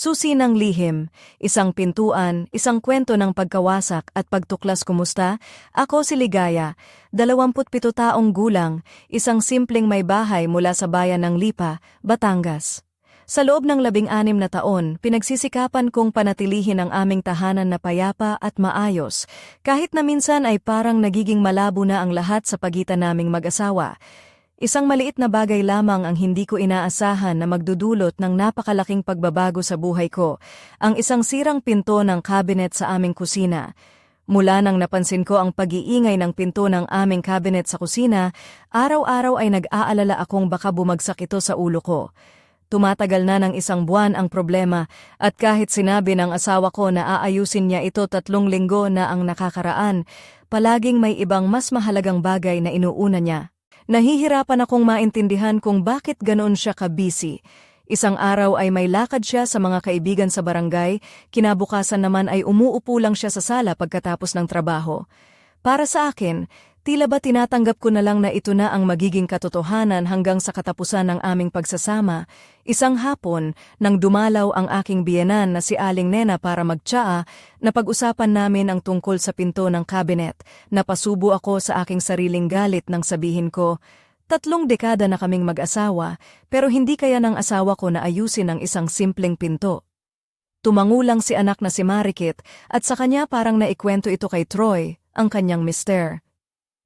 Susi ng lihim, isang pintuan, isang kwento ng pagkawasak at pagtuklas kumusta, ako si Ligaya, 27 taong gulang, isang simpleng may bahay mula sa bayan ng Lipa, Batangas. Sa loob ng labing-anim na taon, pinagsisikapan kong panatilihin ang aming tahanan na payapa at maayos, kahit na minsan ay parang nagiging malabo na ang lahat sa pagitan naming mag-asawa. Isang maliit na bagay lamang ang hindi ko inaasahan na magdudulot ng napakalaking pagbabago sa buhay ko, ang isang sirang pinto ng cabinet sa aming kusina. Mula nang napansin ko ang pag-iingay ng pinto ng aming cabinet sa kusina, araw-araw ay nag-aalala akong baka bumagsak ito sa ulo ko. Tumatagal na ng isang buwan ang problema at kahit sinabi ng asawa ko na aayusin niya ito tatlong linggo na ang nakakaraan, palaging may ibang mas mahalagang bagay na inuuna niya. Nahihirapan akong maintindihan kung bakit ganoon siya ka-busy. Isang araw ay may lakad siya sa mga kaibigan sa barangay, kinabukasan naman ay umuupo lang siya sa sala pagkatapos ng trabaho. Para sa akin, tila ba tinatanggap ko na lang na ito na ang magiging katotohanan hanggang sa katapusan ng aming pagsasama. Isang hapon, nang dumalaw ang aking biyenan na si Aling Nena para magtsaa, napag-usapan namin ang tungkol sa pinto ng kabinet. Napasubo ako sa aking sariling galit nang sabihin ko, Tatlong dekada na kaming mag-asawa, pero hindi kaya ng asawa ko na ayusin ang isang simpleng pinto. Tumangulang si anak na si Marikit at sa kanya parang naikwento ito kay Troy, ang kanyang mister.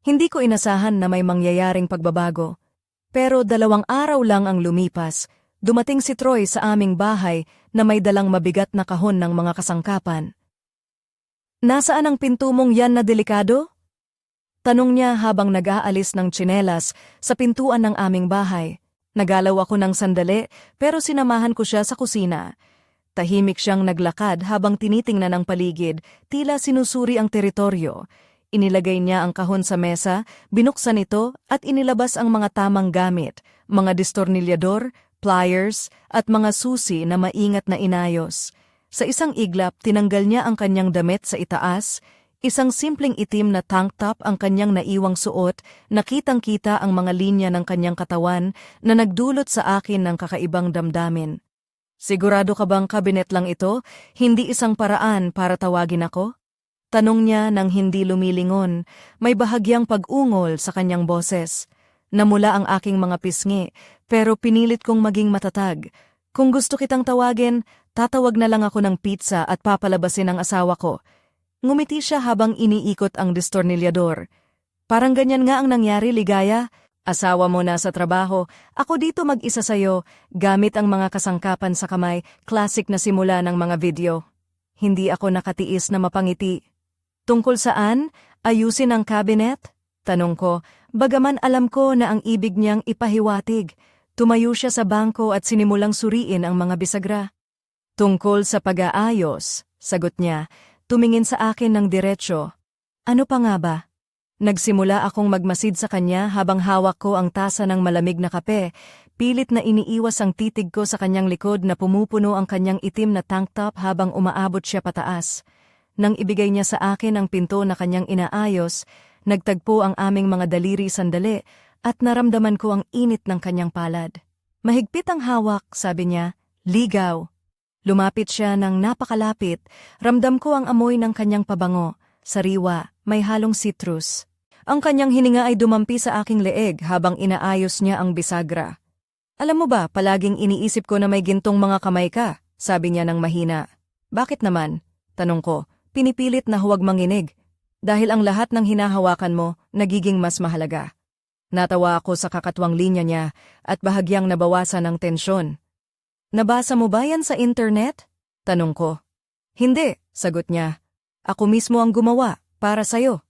Hindi ko inasahan na may mangyayaring pagbabago. Pero dalawang araw lang ang lumipas, dumating si Troy sa aming bahay na may dalang mabigat na kahon ng mga kasangkapan. Nasaan ang pinto mong yan na delikado? Tanong niya habang nag-aalis ng tsinelas sa pintuan ng aming bahay. Nagalaw ako ng sandali pero sinamahan ko siya sa kusina. Tahimik siyang naglakad habang tinitingnan ang paligid, tila sinusuri ang teritoryo. Inilagay niya ang kahon sa mesa, binuksan ito at inilabas ang mga tamang gamit, mga distornilyador, pliers at mga susi na maingat na inayos. Sa isang iglap, tinanggal niya ang kanyang damit sa itaas, Isang simpleng itim na tank top ang kanyang naiwang suot, nakitang-kita ang mga linya ng kanyang katawan na nagdulot sa akin ng kakaibang damdamin. Sigurado ka bang kabinet lang ito, hindi isang paraan para tawagin ako? Tanong niya nang hindi lumilingon, may bahagyang pag-ungol sa kanyang boses. Namula ang aking mga pisngi, pero pinilit kong maging matatag. Kung gusto kitang tawagin, tatawag na lang ako ng pizza at papalabasin ang asawa ko. Ngumiti siya habang iniikot ang distornilyador. Parang ganyan nga ang nangyari, Ligaya. Asawa mo na sa trabaho, ako dito mag-isa sa'yo, gamit ang mga kasangkapan sa kamay, classic na simula ng mga video. Hindi ako nakatiis na mapangiti. Tungkol saan? Ayusin ang cabinet? Tanong ko, bagaman alam ko na ang ibig niyang ipahiwatig. Tumayo siya sa bangko at sinimulang suriin ang mga bisagra. Tungkol sa pag-aayos, sagot niya, tumingin sa akin ng diretsyo. Ano pa nga ba? Nagsimula akong magmasid sa kanya habang hawak ko ang tasa ng malamig na kape, pilit na iniiwas ang titig ko sa kanyang likod na pumupuno ang kanyang itim na tank top habang umaabot siya pataas. Nang ibigay niya sa akin ang pinto na kanyang inaayos, nagtagpo ang aming mga daliri sandali at naramdaman ko ang init ng kanyang palad. Mahigpit ang hawak, sabi niya, ligaw. Lumapit siya ng napakalapit, ramdam ko ang amoy ng kanyang pabango, sariwa, may halong citrus. Ang kanyang hininga ay dumampi sa aking leeg habang inaayos niya ang bisagra. Alam mo ba, palaging iniisip ko na may gintong mga kamay ka, sabi niya ng mahina. Bakit naman? Tanong ko, pinipilit na huwag manginig. Dahil ang lahat ng hinahawakan mo, nagiging mas mahalaga. Natawa ako sa kakatwang linya niya at bahagyang nabawasan ng tensyon. Nabasa mo ba yan sa internet? Tanong ko. Hindi, sagot niya. Ako mismo ang gumawa, para sa'yo.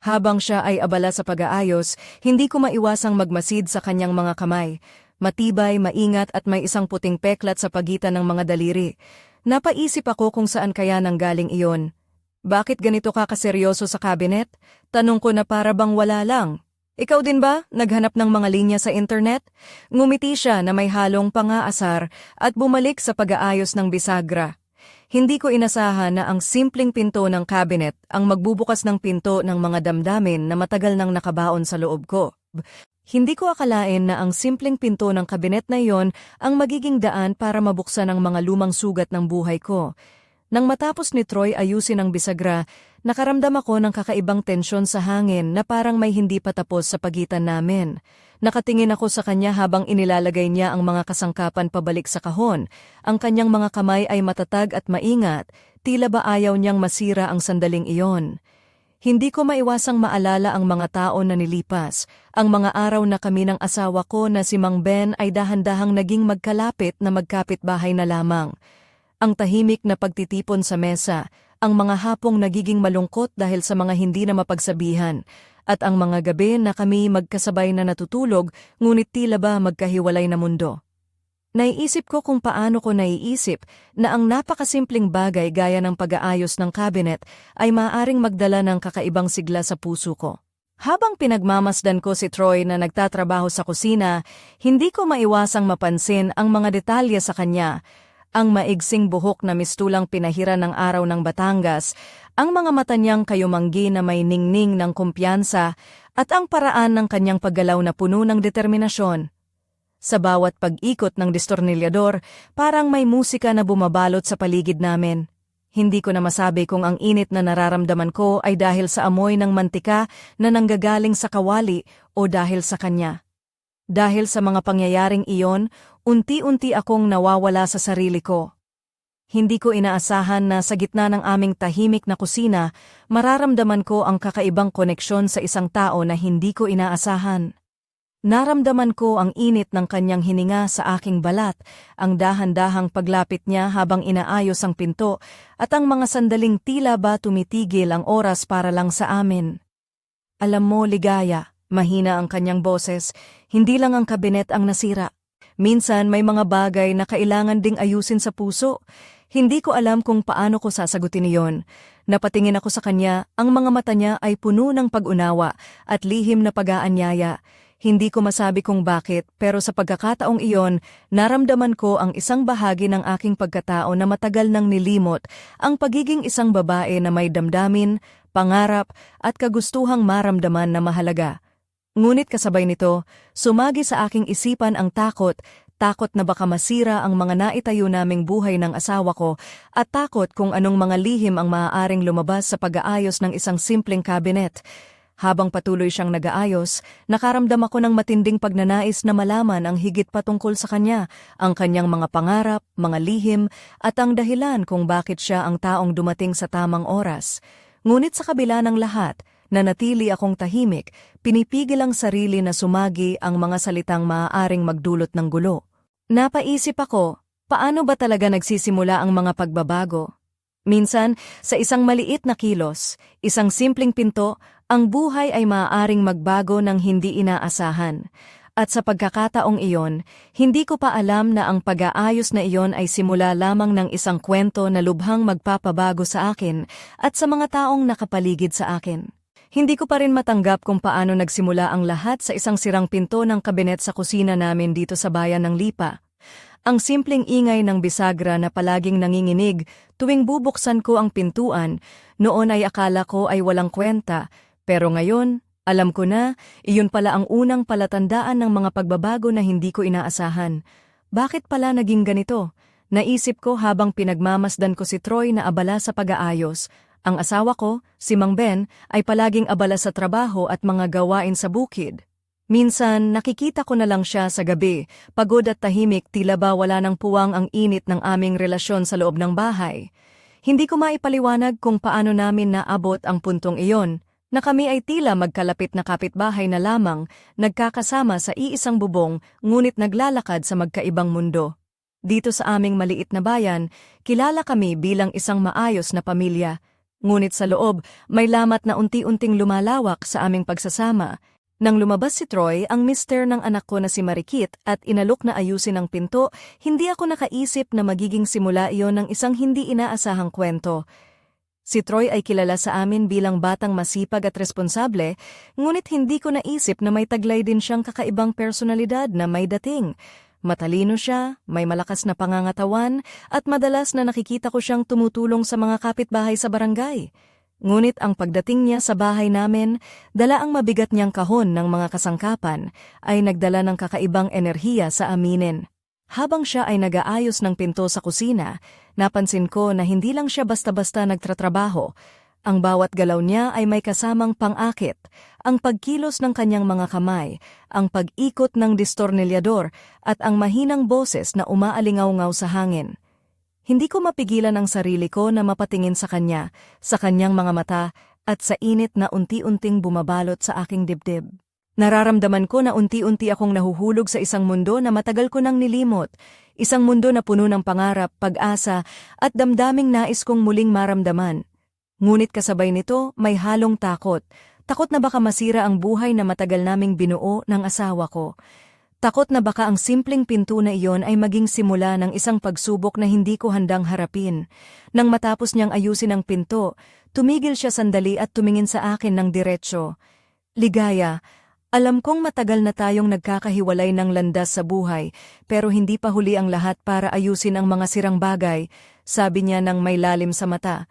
Habang siya ay abala sa pag-aayos, hindi ko maiwasang magmasid sa kanyang mga kamay. Matibay, maingat at may isang puting peklat sa pagitan ng mga daliri. Napaisip ako kung saan kaya nanggaling iyon. Bakit ganito ka kaseryoso sa kabinet? Tanong ko na para bang wala lang, ikaw din ba, naghanap ng mga linya sa internet? Ngumiti siya na may halong pangaasar at bumalik sa pag-aayos ng bisagra. Hindi ko inasahan na ang simpleng pinto ng cabinet ang magbubukas ng pinto ng mga damdamin na matagal nang nakabaon sa loob ko. Hindi ko akalain na ang simpleng pinto ng kabinet na iyon ang magiging daan para mabuksan ang mga lumang sugat ng buhay ko. Nang matapos ni Troy ayusin ang bisagra, nakaramdam ako ng kakaibang tensyon sa hangin na parang may hindi pa tapos sa pagitan namin. Nakatingin ako sa kanya habang inilalagay niya ang mga kasangkapan pabalik sa kahon. Ang kanyang mga kamay ay matatag at maingat, tila ba ayaw niyang masira ang sandaling iyon. Hindi ko maiwasang maalala ang mga tao na nilipas, ang mga araw na kami ng asawa ko na si Mang Ben ay dahan-dahang naging magkalapit na magkapit-bahay na lamang. Ang tahimik na pagtitipon sa mesa, ang mga hapong nagiging malungkot dahil sa mga hindi na mapagsabihan, at ang mga gabi na kami magkasabay na natutulog ngunit tila ba magkahiwalay na mundo. Naiisip ko kung paano ko naiisip na ang napakasimpleng bagay gaya ng pag-aayos ng cabinet ay maaring magdala ng kakaibang sigla sa puso ko. Habang pinagmamasdan ko si Troy na nagtatrabaho sa kusina, hindi ko maiwasang mapansin ang mga detalye sa kanya, ang maigsing buhok na mistulang pinahira ng araw ng Batangas, ang mga mata niyang kayumanggi na may ningning ng kumpiyansa, at ang paraan ng kanyang paggalaw na puno ng determinasyon. Sa bawat pag-ikot ng distornilyador, parang may musika na bumabalot sa paligid namin. Hindi ko na masabi kung ang init na nararamdaman ko ay dahil sa amoy ng mantika na nanggagaling sa kawali o dahil sa kanya. Dahil sa mga pangyayaring iyon, unti-unti akong nawawala sa sarili ko. Hindi ko inaasahan na sa gitna ng aming tahimik na kusina, mararamdaman ko ang kakaibang koneksyon sa isang tao na hindi ko inaasahan. Naramdaman ko ang init ng kanyang hininga sa aking balat, ang dahan-dahang paglapit niya habang inaayos ang pinto, at ang mga sandaling tila ba tumitigil ang oras para lang sa amin. Alam mo, ligaya, mahina ang kanyang boses, hindi lang ang kabinet ang nasira. Minsan may mga bagay na kailangan ding ayusin sa puso. Hindi ko alam kung paano ko sasagutin iyon. Napatingin ako sa kanya, ang mga mata niya ay puno ng pag-unawa at lihim na pag-aanyaya. Hindi ko masabi kung bakit, pero sa pagkakataong iyon, naramdaman ko ang isang bahagi ng aking pagkatao na matagal nang nilimot, ang pagiging isang babae na may damdamin, pangarap, at kagustuhang maramdaman na mahalaga. Ngunit kasabay nito, sumagi sa aking isipan ang takot, takot na baka masira ang mga naitayo naming buhay ng asawa ko, at takot kung anong mga lihim ang maaaring lumabas sa pag-aayos ng isang simpleng kabinet. Habang patuloy siyang nag-aayos, nakaramdam ako ng matinding pagnanais na malaman ang higit patungkol sa kanya, ang kanyang mga pangarap, mga lihim, at ang dahilan kung bakit siya ang taong dumating sa tamang oras. Ngunit sa kabila ng lahat, nanatili akong tahimik, pinipigil ang sarili na sumagi ang mga salitang maaaring magdulot ng gulo. Napaisip ako, paano ba talaga nagsisimula ang mga pagbabago? Minsan, sa isang maliit na kilos, isang simpleng pinto, ang buhay ay maaaring magbago ng hindi inaasahan. At sa pagkakataong iyon, hindi ko pa alam na ang pag-aayos na iyon ay simula lamang ng isang kwento na lubhang magpapabago sa akin at sa mga taong nakapaligid sa akin. Hindi ko pa rin matanggap kung paano nagsimula ang lahat sa isang sirang pinto ng kabinet sa kusina namin dito sa bayan ng Lipa. Ang simpleng ingay ng bisagra na palaging nanginginig tuwing bubuksan ko ang pintuan, noon ay akala ko ay walang kwenta, pero ngayon, alam ko na, iyon pala ang unang palatandaan ng mga pagbabago na hindi ko inaasahan. Bakit pala naging ganito? Naisip ko habang pinagmamasdan ko si Troy na abala sa pag-aayos. Ang asawa ko, si Mang Ben, ay palaging abala sa trabaho at mga gawain sa bukid. Minsan, nakikita ko na lang siya sa gabi, pagod at tahimik tila ba wala ng puwang ang init ng aming relasyon sa loob ng bahay. Hindi ko maipaliwanag kung paano namin naabot ang puntong iyon, na kami ay tila magkalapit na kapitbahay na lamang, nagkakasama sa iisang bubong, ngunit naglalakad sa magkaibang mundo. Dito sa aming maliit na bayan, kilala kami bilang isang maayos na pamilya. Ngunit sa loob, may lamat na unti-unting lumalawak sa aming pagsasama. Nang lumabas si Troy, ang mister ng anak ko na si Marikit at inalok na ayusin ang pinto, hindi ako nakaisip na magiging simula iyon ng isang hindi inaasahang kwento. Si Troy ay kilala sa amin bilang batang masipag at responsable, ngunit hindi ko naisip na may taglay din siyang kakaibang personalidad na may dating. Matalino siya, may malakas na pangangatawan, at madalas na nakikita ko siyang tumutulong sa mga kapitbahay sa barangay. Ngunit ang pagdating niya sa bahay namin, dala ang mabigat niyang kahon ng mga kasangkapan, ay nagdala ng kakaibang enerhiya sa aminin. Habang siya ay nagaayos ng pinto sa kusina, napansin ko na hindi lang siya basta-basta nagtratrabaho. Ang bawat galaw niya ay may kasamang pang-akit, ang pagkilos ng kanyang mga kamay, ang pag-ikot ng distornilyador, at ang mahinang boses na umaalingaw-ngaw sa hangin. Hindi ko mapigilan ang sarili ko na mapatingin sa kanya, sa kanyang mga mata, at sa init na unti-unting bumabalot sa aking dibdib. Nararamdaman ko na unti-unti akong nahuhulog sa isang mundo na matagal ko nang nilimot, isang mundo na puno ng pangarap, pag-asa, at damdaming nais kong muling maramdaman. Ngunit kasabay nito, may halong takot. Takot na baka masira ang buhay na matagal naming binuo ng asawa ko. Takot na baka ang simpleng pinto na iyon ay maging simula ng isang pagsubok na hindi ko handang harapin. Nang matapos niyang ayusin ang pinto, tumigil siya sandali at tumingin sa akin ng diretsyo. Ligaya, alam kong matagal na tayong nagkakahiwalay ng landas sa buhay, pero hindi pa huli ang lahat para ayusin ang mga sirang bagay, sabi niya ng may lalim sa mata.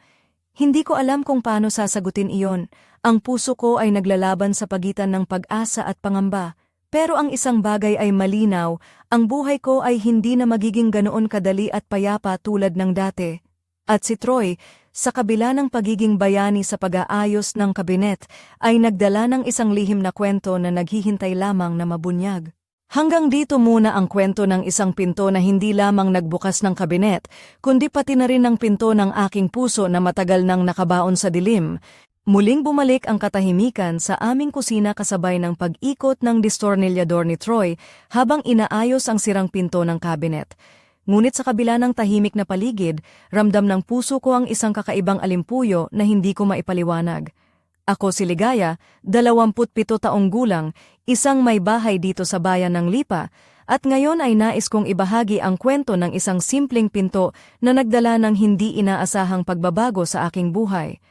Hindi ko alam kung paano sasagutin iyon. Ang puso ko ay naglalaban sa pagitan ng pag-asa at pangamba. Pero ang isang bagay ay malinaw, ang buhay ko ay hindi na magiging ganoon kadali at payapa tulad ng dati. At si Troy, sa kabila ng pagiging bayani sa pag-aayos ng kabinet, ay nagdala ng isang lihim na kwento na naghihintay lamang na mabunyag. Hanggang dito muna ang kwento ng isang pinto na hindi lamang nagbukas ng kabinet, kundi pati na rin ang pinto ng aking puso na matagal nang nakabaon sa dilim. Muling bumalik ang katahimikan sa aming kusina kasabay ng pag-ikot ng distornilyador ni Troy habang inaayos ang sirang pinto ng kabinet. Ngunit sa kabila ng tahimik na paligid, ramdam ng puso ko ang isang kakaibang alimpuyo na hindi ko maipaliwanag. Ako si Ligaya, 27 taong gulang, isang may bahay dito sa bayan ng Lipa, at ngayon ay nais kong ibahagi ang kwento ng isang simpleng pinto na nagdala ng hindi inaasahang pagbabago sa aking buhay.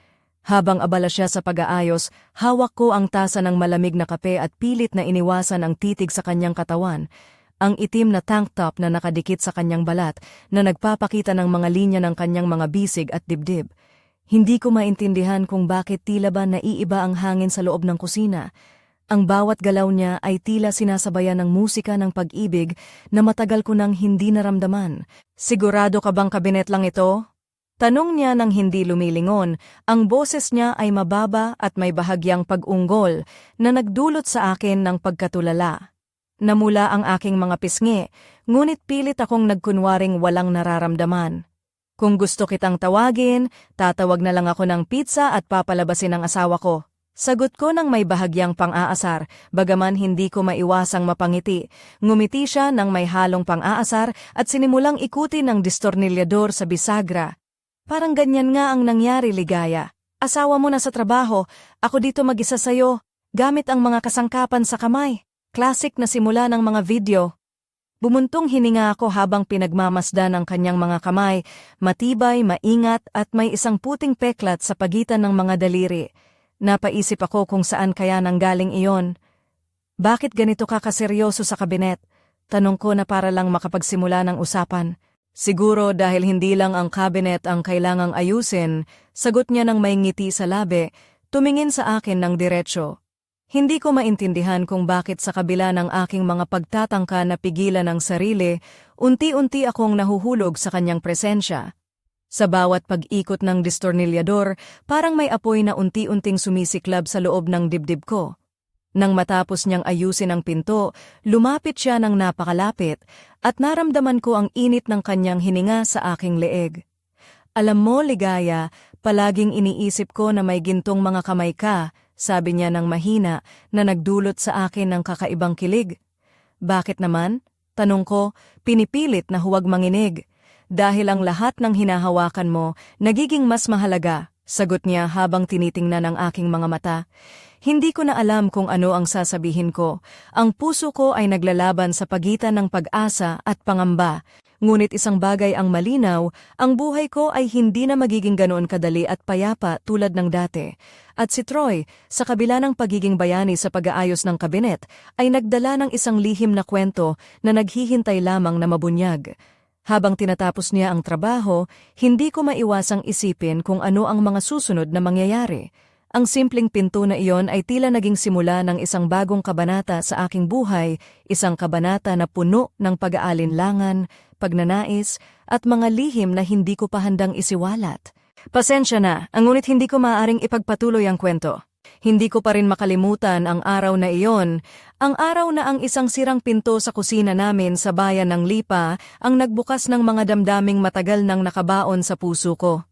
Habang abala siya sa pag-aayos, hawak ko ang tasa ng malamig na kape at pilit na iniwasan ang titig sa kanyang katawan. Ang itim na tank top na nakadikit sa kanyang balat na nagpapakita ng mga linya ng kanyang mga bisig at dibdib. Hindi ko maintindihan kung bakit tila ba naiiba ang hangin sa loob ng kusina. Ang bawat galaw niya ay tila sinasabayan ng musika ng pag-ibig na matagal ko nang hindi naramdaman. Sigurado ka bang kabinet lang ito? Tanong niya nang hindi lumilingon, ang boses niya ay mababa at may bahagyang pag-unggol na nagdulot sa akin ng pagkatulala. Namula ang aking mga pisngi, ngunit pilit akong nagkunwaring walang nararamdaman. Kung gusto kitang tawagin, tatawag na lang ako ng pizza at papalabasin ang asawa ko. Sagot ko ng may bahagyang pang-aasar, bagaman hindi ko maiwasang mapangiti. Ngumiti siya ng may halong pang-aasar at sinimulang ikutin ng distornilyador sa bisagra. Parang ganyan nga ang nangyari, Ligaya. Asawa mo na sa trabaho, ako dito mag-isa sa'yo, gamit ang mga kasangkapan sa kamay. Classic na simula ng mga video. Bumuntong hininga ako habang pinagmamasdan ang kanyang mga kamay, matibay, maingat at may isang puting peklat sa pagitan ng mga daliri. Napaisip ako kung saan kaya nanggaling iyon. Bakit ganito ka kaseryoso sa kabinet? Tanong ko na para lang makapagsimula ng usapan. Siguro dahil hindi lang ang cabinet ang kailangang ayusin, sagot niya ng may ngiti sa labi, tumingin sa akin ng diretsyo. Hindi ko maintindihan kung bakit sa kabila ng aking mga pagtatangka na pigilan ang sarili, unti-unti akong nahuhulog sa kanyang presensya. Sa bawat pag-ikot ng distornilyador, parang may apoy na unti-unting sumisiklab sa loob ng dibdib ko. Nang matapos niyang ayusin ang pinto, lumapit siya ng napakalapit at naramdaman ko ang init ng kanyang hininga sa aking leeg. Alam mo, Ligaya, palaging iniisip ko na may gintong mga kamay ka, sabi niya ng mahina na nagdulot sa akin ng kakaibang kilig. Bakit naman? Tanong ko, pinipilit na huwag manginig. Dahil ang lahat ng hinahawakan mo nagiging mas mahalaga, sagot niya habang tinitingnan ang aking mga mata. Hindi ko na alam kung ano ang sasabihin ko. Ang puso ko ay naglalaban sa pagitan ng pag-asa at pangamba. Ngunit isang bagay ang malinaw, ang buhay ko ay hindi na magiging ganoon kadali at payapa tulad ng dati. At si Troy, sa kabila ng pagiging bayani sa pag-aayos ng kabinet, ay nagdala ng isang lihim na kwento na naghihintay lamang na mabunyag. Habang tinatapos niya ang trabaho, hindi ko maiwasang isipin kung ano ang mga susunod na mangyayari. Ang simpleng pinto na iyon ay tila naging simula ng isang bagong kabanata sa aking buhay, isang kabanata na puno ng pag-aalinlangan, pagnanais, at mga lihim na hindi ko pa handang isiwalat. Pasensya na, ang ngunit hindi ko maaaring ipagpatuloy ang kwento. Hindi ko pa rin makalimutan ang araw na iyon, ang araw na ang isang sirang pinto sa kusina namin sa bayan ng Lipa ang nagbukas ng mga damdaming matagal nang nakabaon sa puso ko.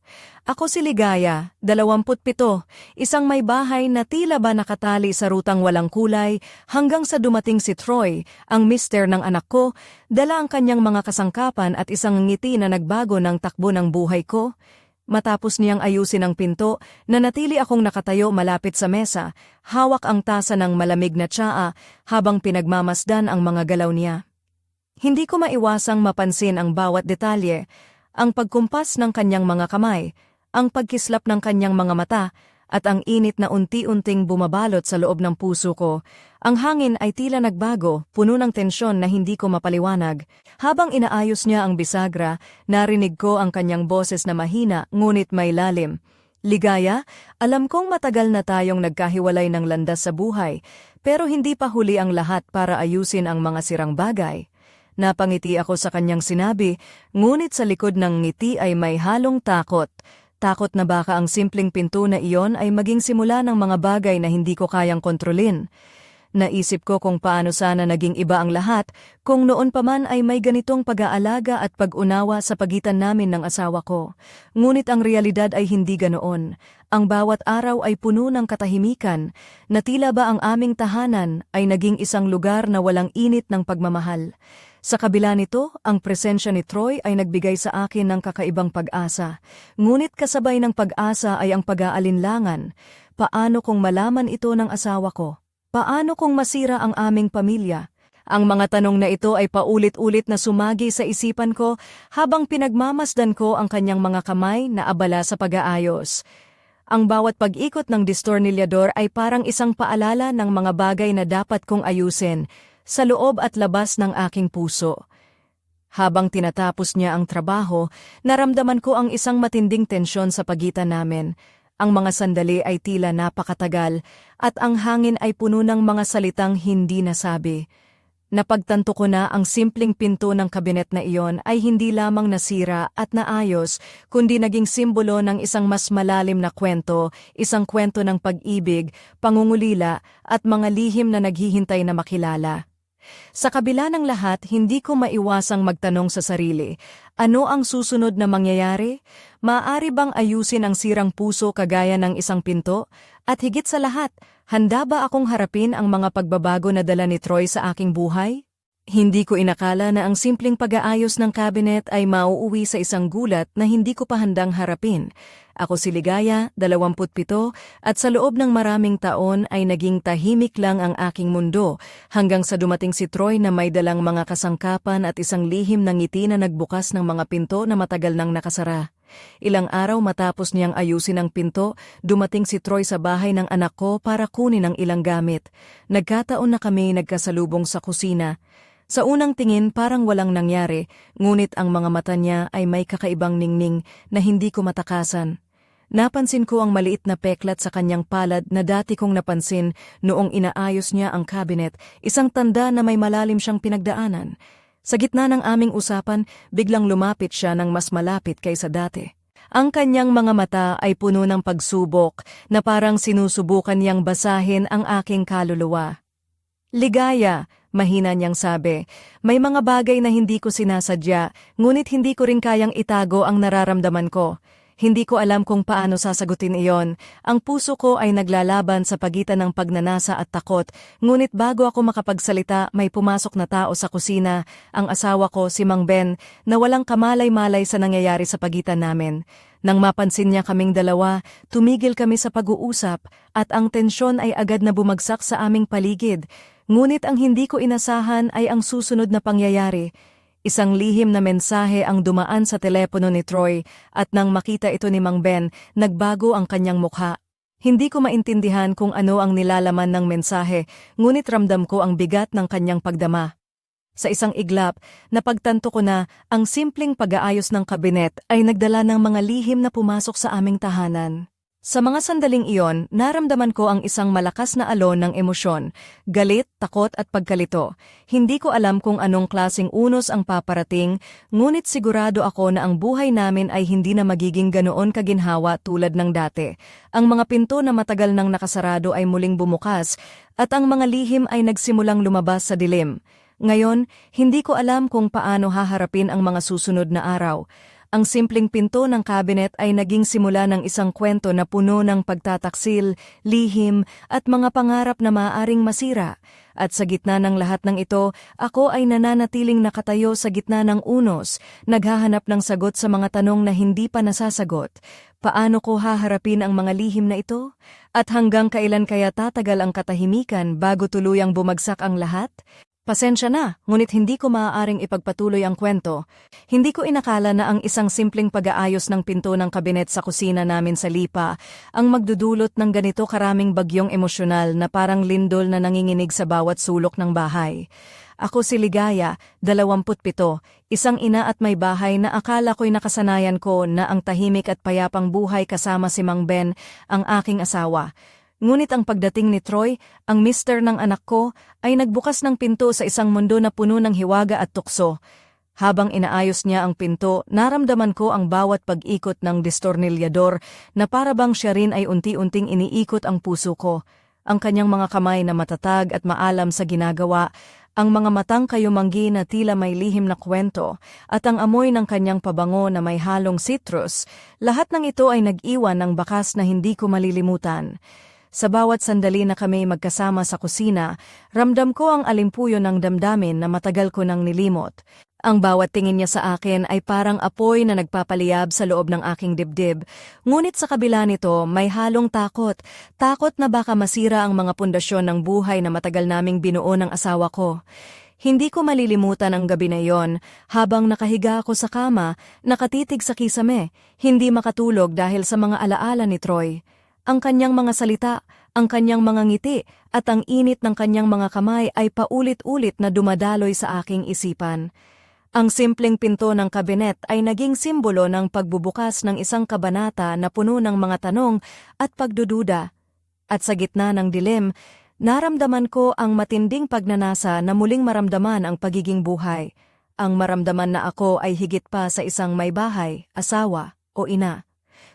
Ako si Ligaya, 27, isang may bahay na tila ba nakatali sa rutang walang kulay hanggang sa dumating si Troy, ang mister ng anak ko, dala ang kanyang mga kasangkapan at isang ngiti na nagbago ng takbo ng buhay ko. Matapos niyang ayusin ang pinto, nanatili akong nakatayo malapit sa mesa, hawak ang tasa ng malamig na tsaa habang pinagmamasdan ang mga galaw niya. Hindi ko maiwasang mapansin ang bawat detalye, ang pagkumpas ng kanyang mga kamay, ang pagkislap ng kanyang mga mata, at ang init na unti-unting bumabalot sa loob ng puso ko. Ang hangin ay tila nagbago, puno ng tensyon na hindi ko mapaliwanag. Habang inaayos niya ang bisagra, narinig ko ang kanyang boses na mahina ngunit may lalim. Ligaya, alam kong matagal na tayong nagkahiwalay ng landas sa buhay, pero hindi pa huli ang lahat para ayusin ang mga sirang bagay. Napangiti ako sa kanyang sinabi, ngunit sa likod ng ngiti ay may halong takot. Takot na baka ang simpleng pinto na iyon ay maging simula ng mga bagay na hindi ko kayang kontrolin. Naisip ko kung paano sana naging iba ang lahat kung noon pa man ay may ganitong pag-aalaga at pag-unawa sa pagitan namin ng asawa ko. Ngunit ang realidad ay hindi ganoon. Ang bawat araw ay puno ng katahimikan, na tila ba ang aming tahanan ay naging isang lugar na walang init ng pagmamahal. Sa kabila nito, ang presensya ni Troy ay nagbigay sa akin ng kakaibang pag-asa. Ngunit kasabay ng pag-asa ay ang pag-aalinlangan. Paano kung malaman ito ng asawa ko? Paano kung masira ang aming pamilya? Ang mga tanong na ito ay paulit-ulit na sumagi sa isipan ko habang pinagmamasdan ko ang kanyang mga kamay na abala sa pag-aayos. Ang bawat pag-ikot ng distornilyador ay parang isang paalala ng mga bagay na dapat kong ayusin sa loob at labas ng aking puso. Habang tinatapos niya ang trabaho, naramdaman ko ang isang matinding tensyon sa pagitan namin. Ang mga sandali ay tila napakatagal at ang hangin ay puno ng mga salitang hindi nasabi. Napagtanto ko na ang simpleng pinto ng kabinet na iyon ay hindi lamang nasira at naayos, kundi naging simbolo ng isang mas malalim na kwento, isang kwento ng pag-ibig, pangungulila at mga lihim na naghihintay na makilala. Sa kabila ng lahat, hindi ko maiwasang magtanong sa sarili, ano ang susunod na mangyayari? Maaari bang ayusin ang sirang puso kagaya ng isang pinto? At higit sa lahat, handa ba akong harapin ang mga pagbabago na dala ni Troy sa aking buhay? Hindi ko inakala na ang simpleng pag-aayos ng kabinet ay mauuwi sa isang gulat na hindi ko pa handang harapin. Ako si Ligaya, 27, at sa loob ng maraming taon ay naging tahimik lang ang aking mundo hanggang sa dumating si Troy na may dalang mga kasangkapan at isang lihim na ngiti na nagbukas ng mga pinto na matagal nang nakasara. Ilang araw matapos niyang ayusin ang pinto, dumating si Troy sa bahay ng anak ko para kunin ang ilang gamit. Nagkataon na kami nagkasalubong sa kusina. Sa unang tingin parang walang nangyari, ngunit ang mga mata niya ay may kakaibang ningning na hindi ko matakasan. Napansin ko ang maliit na peklat sa kanyang palad na dati kong napansin noong inaayos niya ang cabinet, isang tanda na may malalim siyang pinagdaanan. Sa gitna ng aming usapan, biglang lumapit siya ng mas malapit kaysa dati. Ang kanyang mga mata ay puno ng pagsubok na parang sinusubukan niyang basahin ang aking kaluluwa. Ligaya, mahina niyang sabi, may mga bagay na hindi ko sinasadya, ngunit hindi ko rin kayang itago ang nararamdaman ko. Hindi ko alam kung paano sasagutin iyon. Ang puso ko ay naglalaban sa pagitan ng pagnanasa at takot, ngunit bago ako makapagsalita may pumasok na tao sa kusina, ang asawa ko si Mang Ben, na walang kamalay-malay sa nangyayari sa pagitan namin. Nang mapansin niya kaming dalawa, tumigil kami sa pag-uusap at ang tensyon ay agad na bumagsak sa aming paligid. Ngunit ang hindi ko inasahan ay ang susunod na pangyayari. Isang lihim na mensahe ang dumaan sa telepono ni Troy at nang makita ito ni Mang Ben, nagbago ang kanyang mukha. Hindi ko maintindihan kung ano ang nilalaman ng mensahe, ngunit ramdam ko ang bigat ng kanyang pagdama. Sa isang iglap, napagtanto ko na ang simpleng pag-aayos ng kabinet ay nagdala ng mga lihim na pumasok sa aming tahanan. Sa mga sandaling iyon, naramdaman ko ang isang malakas na alon ng emosyon, galit, takot at pagkalito. Hindi ko alam kung anong klasing unos ang paparating, ngunit sigurado ako na ang buhay namin ay hindi na magiging ganoon kaginhawa tulad ng dati. Ang mga pinto na matagal nang nakasarado ay muling bumukas, at ang mga lihim ay nagsimulang lumabas sa dilim. Ngayon, hindi ko alam kung paano haharapin ang mga susunod na araw. Ang simpleng pinto ng kabinet ay naging simula ng isang kwento na puno ng pagtataksil, lihim, at mga pangarap na maaaring masira. At sa gitna ng lahat ng ito, ako ay nananatiling nakatayo sa gitna ng unos, naghahanap ng sagot sa mga tanong na hindi pa nasasagot. Paano ko haharapin ang mga lihim na ito? At hanggang kailan kaya tatagal ang katahimikan bago tuluyang bumagsak ang lahat? Pasensya na, ngunit hindi ko maaaring ipagpatuloy ang kwento. Hindi ko inakala na ang isang simpleng pag-aayos ng pinto ng kabinet sa kusina namin sa Lipa ang magdudulot ng ganito karaming bagyong emosyonal na parang lindol na nanginginig sa bawat sulok ng bahay. Ako si Ligaya, 27, isang ina at may bahay na akala ko'y nakasanayan ko na ang tahimik at payapang buhay kasama si Mang Ben, ang aking asawa. Ngunit ang pagdating ni Troy, ang mister ng anak ko, ay nagbukas ng pinto sa isang mundo na puno ng hiwaga at tukso. Habang inaayos niya ang pinto, naramdaman ko ang bawat pag-ikot ng distornilyador na parabang siya rin ay unti-unting iniikot ang puso ko. Ang kanyang mga kamay na matatag at maalam sa ginagawa, ang mga matang kayumanggi na tila may lihim na kwento, at ang amoy ng kanyang pabango na may halong citrus, lahat ng ito ay nag-iwan ng bakas na hindi ko malilimutan. Sa bawat sandali na kami magkasama sa kusina, ramdam ko ang alimpuyo ng damdamin na matagal ko nang nilimot. Ang bawat tingin niya sa akin ay parang apoy na nagpapaliyab sa loob ng aking dibdib. Ngunit sa kabila nito, may halong takot. Takot na baka masira ang mga pundasyon ng buhay na matagal naming binuo ng asawa ko. Hindi ko malilimutan ang gabi na yon, habang nakahiga ako sa kama, nakatitig sa kisame, hindi makatulog dahil sa mga alaala ni Troy ang kanyang mga salita, ang kanyang mga ngiti, at ang init ng kanyang mga kamay ay paulit-ulit na dumadaloy sa aking isipan. Ang simpleng pinto ng kabinet ay naging simbolo ng pagbubukas ng isang kabanata na puno ng mga tanong at pagdududa. At sa gitna ng dilim, naramdaman ko ang matinding pagnanasa na muling maramdaman ang pagiging buhay. Ang maramdaman na ako ay higit pa sa isang may bahay, asawa o ina.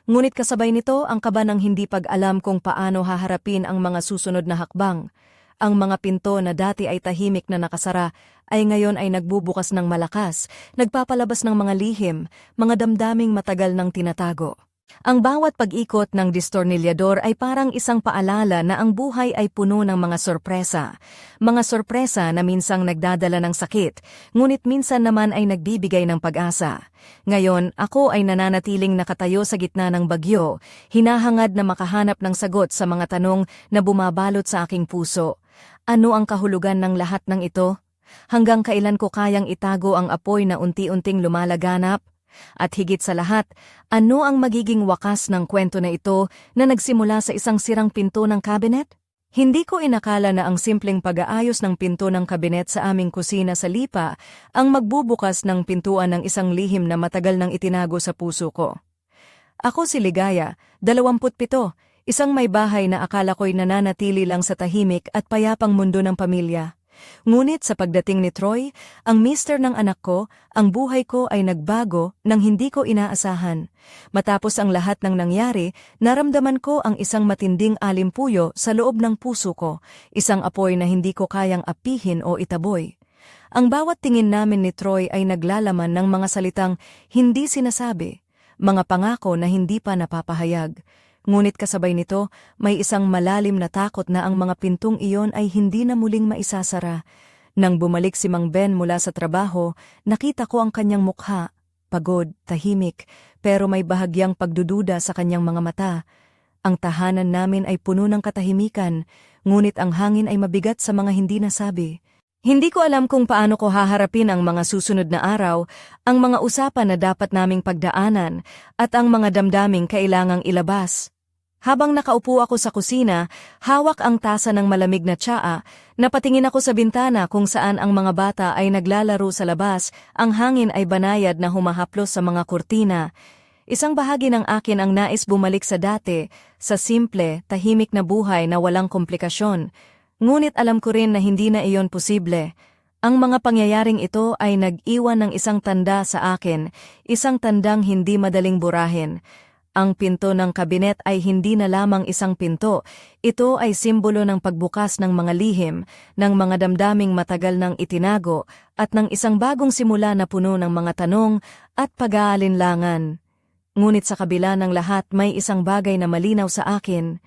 Ngunit kasabay nito ang kaba ng hindi pag-alam kung paano haharapin ang mga susunod na hakbang. Ang mga pinto na dati ay tahimik na nakasara ay ngayon ay nagbubukas ng malakas, nagpapalabas ng mga lihim, mga damdaming matagal nang tinatago. Ang bawat pag-ikot ng distornilyador ay parang isang paalala na ang buhay ay puno ng mga sorpresa. Mga sorpresa na minsang nagdadala ng sakit, ngunit minsan naman ay nagbibigay ng pag-asa. Ngayon, ako ay nananatiling nakatayo sa gitna ng bagyo, hinahangad na makahanap ng sagot sa mga tanong na bumabalot sa aking puso. Ano ang kahulugan ng lahat ng ito? Hanggang kailan ko kayang itago ang apoy na unti-unting lumalaganap? At higit sa lahat, ano ang magiging wakas ng kwento na ito na nagsimula sa isang sirang pinto ng kabinet? Hindi ko inakala na ang simpleng pag-aayos ng pinto ng kabinet sa aming kusina sa Lipa ang magbubukas ng pintuan ng isang lihim na matagal nang itinago sa puso ko. Ako si Ligaya, 27, isang may bahay na akala ko'y nananatili lang sa tahimik at payapang mundo ng pamilya. Ngunit sa pagdating ni Troy, ang mister ng anak ko, ang buhay ko ay nagbago nang hindi ko inaasahan. Matapos ang lahat ng nangyari, naramdaman ko ang isang matinding alimpuyo sa loob ng puso ko, isang apoy na hindi ko kayang apihin o itaboy. Ang bawat tingin namin ni Troy ay naglalaman ng mga salitang hindi sinasabi, mga pangako na hindi pa napapahayag. Ngunit kasabay nito, may isang malalim na takot na ang mga pintong iyon ay hindi na muling maisasara. Nang bumalik si Mang Ben mula sa trabaho, nakita ko ang kanyang mukha, pagod, tahimik, pero may bahagyang pagdududa sa kanyang mga mata. Ang tahanan namin ay puno ng katahimikan, ngunit ang hangin ay mabigat sa mga hindi nasabi. Hindi ko alam kung paano ko haharapin ang mga susunod na araw, ang mga usapan na dapat naming pagdaanan, at ang mga damdaming kailangang ilabas. Habang nakaupo ako sa kusina, hawak ang tasa ng malamig na tsaa, napatingin ako sa bintana kung saan ang mga bata ay naglalaro sa labas, ang hangin ay banayad na humahaplos sa mga kurtina. Isang bahagi ng akin ang nais bumalik sa dati, sa simple, tahimik na buhay na walang komplikasyon. Ngunit alam ko rin na hindi na iyon posible. Ang mga pangyayaring ito ay nag-iwan ng isang tanda sa akin, isang tandang hindi madaling burahin. Ang pinto ng kabinet ay hindi na lamang isang pinto, ito ay simbolo ng pagbukas ng mga lihim, ng mga damdaming matagal nang itinago, at ng isang bagong simula na puno ng mga tanong at pag-aalinlangan. Ngunit sa kabila ng lahat may isang bagay na malinaw sa akin.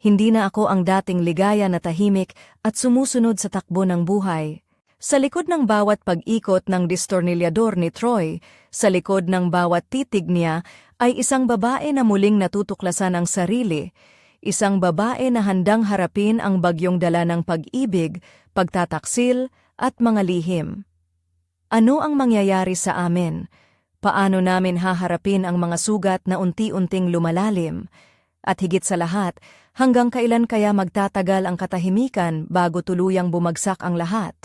Hindi na ako ang dating ligaya na tahimik at sumusunod sa takbo ng buhay. Sa likod ng bawat pag-ikot ng distornilyador ni Troy, sa likod ng bawat titig niya, ay isang babae na muling natutuklasan ang sarili, isang babae na handang harapin ang bagyong dala ng pag-ibig, pagtataksil, at mga lihim. Ano ang mangyayari sa amin? Paano namin haharapin ang mga sugat na unti-unting lumalalim? At higit sa lahat, hanggang kailan kaya magtatagal ang katahimikan bago tuluyang bumagsak ang lahat?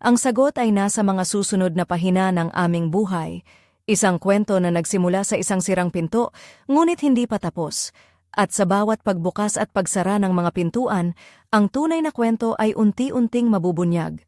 Ang sagot ay nasa mga susunod na pahina ng aming buhay, Isang kwento na nagsimula sa isang sirang pinto, ngunit hindi pa tapos. At sa bawat pagbukas at pagsara ng mga pintuan, ang tunay na kwento ay unti-unting mabubunyag.